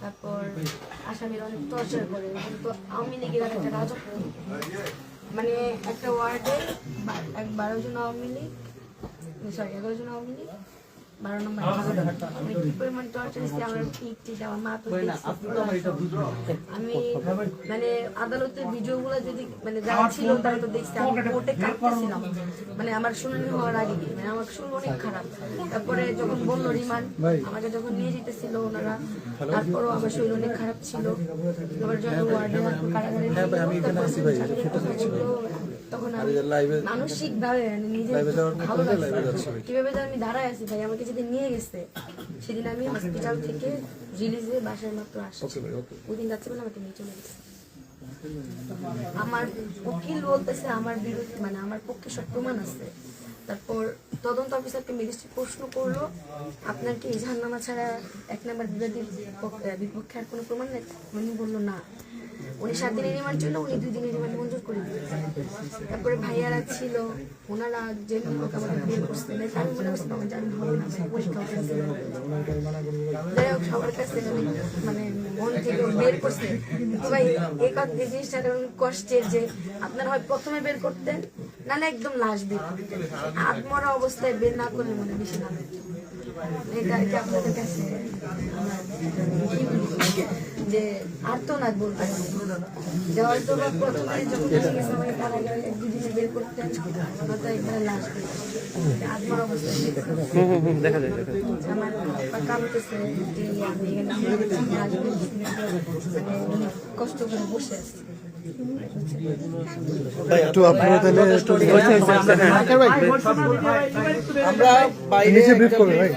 তারপর আসামির অনেক টর্চার করে কিন্তু আওয়ামী লীগের একটা রাজত্ব। মানে একটা ওয়ার্ডে এক বারো জন আওয়ামী লীগ সরি এগারো জন আওয়ামী লীগ বারো নম্বর আমি কি পরিমাণ টর্চার দিচ্ছি আমার পিঠ আমার মা তো দেখছে পুরো সব। আমি মানে আদালতের ভিডিওগুলো যদি মানে যারা ছিল তারা তো দেখছে আমি কোর্টে কাঁদতেছিলাম মানে আমার শুনানি হওয়ার আগে মানে আমার শুরু অনেক খারাপ। তারপরে যখন বলল রিমান্ড আমাকে যখন নিয়ে যেতেছিল ওনারা তারপরও আমার শরীর অনেক খারাপ ছিল। আবার যখন ওয়ার্ডে কারাগারে তখন আমি মানসিক ভাবে নিজে কীভাবে যে আমি দাঁড়ায় আছি ভাই আমাকে যেদিন নিয়ে গেছে সেদিন আমি হসপিটাল থেকে রিলিজে বাসায় মাত্র ওই দিন আমাকে নিয়ে চলে গেছে। আমার উকিল বলতেছে আমার বিরুদ্ধে মানে আমার পক্ষে সব প্রমাণ আছে। তারপর তদন্ত অফিসারকে ম্যাজিস্ট্রেট প্রশ্ন করল আপনার কি জাহান্নামা ছাড়া এক নম্বর পক্ষ- বিপক্ষে আর কোনো প্রমাণ নেই? উনি বলল না। উনি সাত দিনের রিমান্ড ছিল উনি দুই দিনের রিমান্ড মঞ্জুর করে তারপরে ভাইয়ারা ছিল, ওনারা যে যাই হোক, সবার কাছে মানে মন থেকে বের জিনিসটা কষ্টের যে আপনার হয় প্রথমে বের নাহলে একদম আত্মরা অবস্থায় বের না করলে মনে বেশি না আর্তনাদ বলতে পারি। যে হয়তো বা প্রথমে যখন নিয়ে গেছে এক দুদিনে বের কষ্ট করে বসে আছি একটু আপনারা তাহলে একটু আমরা বাইরে ব্রিফ করবে ভাই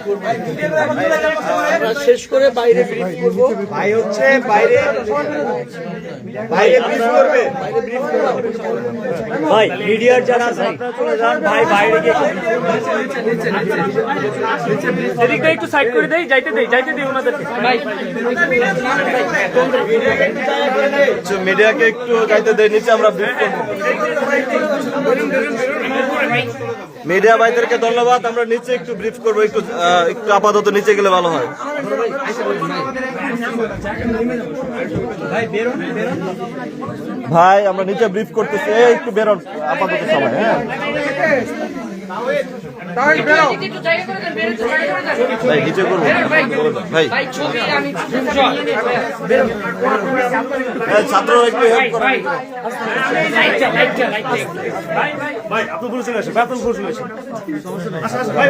আমরা শেষ করে বাইরে ব্রিফ করব ভাই হচ্ছে বাইরে বাইরে ব্রিফ করবে বাইরে ব্রিফ করবে ভাই মিডিয়ার যারা আপনারা চলে যান। ভাই বাইরে গিয়ে একটু সাইড করে দেই যাইতে দেই যাইতে দেই ওনাদেরকে ভাই মিডিয়াকে একটু যাইতে দেয় নিচে আমরা মিডিয়া ভাইদেরকে ধন্যবাদ আমরা নিচে একটু ব্রিফ করব একটু একটু আপাতত নিচে গেলে ভালো হয়। ভাই আমরা নিচে ব্রিফ করতেছি একটু বেরোন আপাতত সবাই হ্যাঁ ভাই নিচে করব ভাই হ্যাঁ, একটু হেল্প করেন ভাই ভাই